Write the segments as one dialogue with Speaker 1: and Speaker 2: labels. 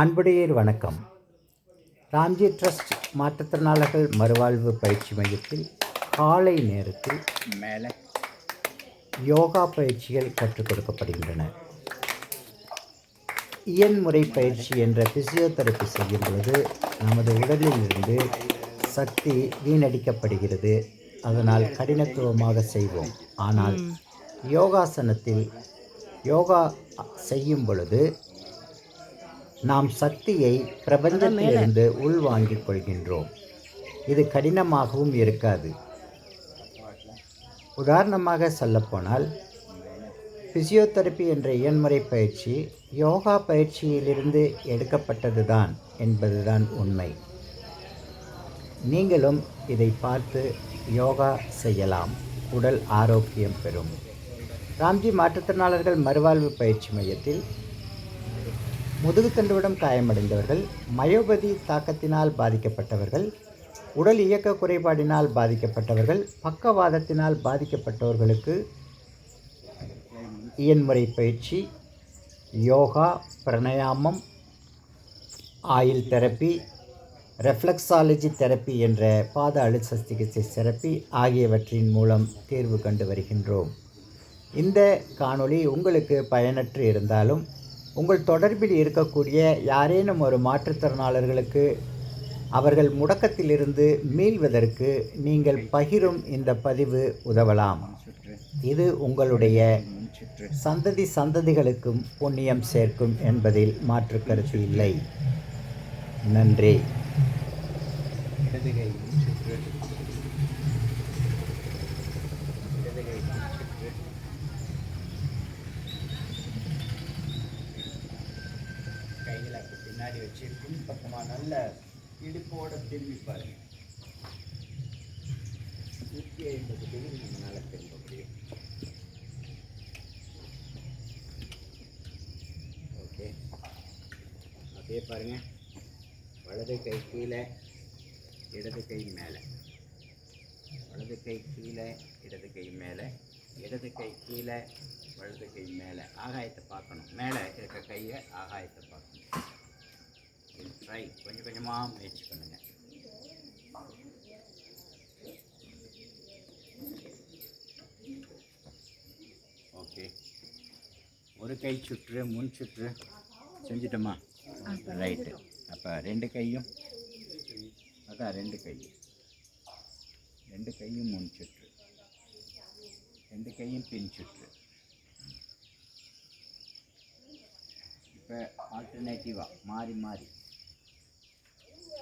Speaker 1: அன்புடையர் வணக்கம். ராம்ஜி ட்ரஸ்ட் மாற்றுத்திறனாளர்கள் மறுவாழ்வு பயிற்சி மையத்தில் காலை நேரத்தில்
Speaker 2: மேலே.
Speaker 1: யோகா பயிற்சிகள் கற்றுக் கொடுக்கப்படுகின்றன. இயன்முறை பயிற்சி என்ற பிசியோதெரப்பி செய்யும் பொழுது நமது உடலில் இருந்து சக்தி வீணடிக்கப்படுகிறது. அதனால் கடினத்துவமாக செய்வோம். ஆனால் யோகாசனத்தில் யோகா செய்யும் பொழுது நாம் சக்தியை பிரபஞ்சத்திலிருந்து உள்வாங்கிக் கொள்கின்றோம். இது கடினமாகவும் இருக்காது. உதாரணமாக சொல்லப்போனால் பிசியோதெரப்பி என்ற இயன்முறை பயிற்சி யோகா பயிற்சியிலிருந்து எடுக்கப்பட்டதுதான் என்பதுதான் உண்மை. நீங்களும் இதை பார்த்து யோகா செய்யலாம். உடல் ஆரோக்கியம் பெறும். ராம்ஜி மாற்றுத்திறனாளர்கள் மறுவாழ்வு பயிற்சி மையத்தில் முதுகுத்தண்டுவிடம் காயமடைந்தவர்கள் மயோபதி தாக்கத்தினால் பாதிக்கப்பட்டவர்கள் உடல் இயக்க குறைபாடினால் பாதிக்கப்பட்டவர்கள் பக்கவாதத்தினால் பாதிக்கப்பட்டவர்களுக்கு இயன்முறை பயிற்சி யோகா பிரணயாமம் ஆயில் தெரப்பி ரெஃப்ளெக்ஸாலஜி தெரப்பி என்ற பாத அழுத்த சிகிச்சை தெரப்பி ஆகியவற்றின் மூலம் தீர்வு கண்டு வருகின்றோம். இந்த காணொளி உங்களுக்கு பயனற்று இருந்தாலும் உங்கள் தொடர்பில் இருக்கக்கூடிய யாரேனும் ஒரு மாற்றுத்திறனாளர்களுக்கு அவர்கள் முடக்கத்திலிருந்து மீள்வதற்கு நீங்கள் பகிரும் இந்த பதிவு உதவலாம். இது உங்களுடைய சந்ததி சந்ததிகளுக்கும் புண்ணியம் சேர்க்கும் என்பதில் மாற்று கருத்து இல்லை. நன்றி
Speaker 2: கை முன் சுற்று இடது கை முன் சுற்று கைகளை அப்படி பின்னாடி வச்சு பின்பக்கமாக நல்ல இடுப்போட திரும்பி பாருங்க. நூற்றி ஐம்பது டிகிரி நம்மளால் திரும்ப முடியும். ஓகே. அப்படியே பாருங்க. வலது கை கீழே இடது கை மேலே. வலது கை கீழே இடது கை மேலே. இடது கை கீழே வலது கை மேலே. ஆகாயத்தை பார்க்கணும். மேலே இருக்க கையை ஆகாயத்தை பார்க்கணும். ட்ரை கொஞ்சம் கொஞ்சமாக முயற்சி பண்ணுங்க. ஓகே ஒரு கை சுற்று முன் சுற்று. செஞ்சிட்டோமா? ரைட்டு அப்போ ரெண்டு கையும் அதான் ரெண்டு கையும் ரெண்டு கையும் முன் சுற்று. ரெண்டு கையும் பின் சுற்று. இப்போ ஆல்டர்னேட்டிவாக மாறி மாறி.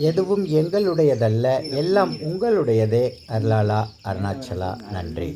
Speaker 1: எதுவும் எங்களுடையதல்ல எல்லாம் உங்களுடையதே அருளாலா அருணாச்சலா நன்றி.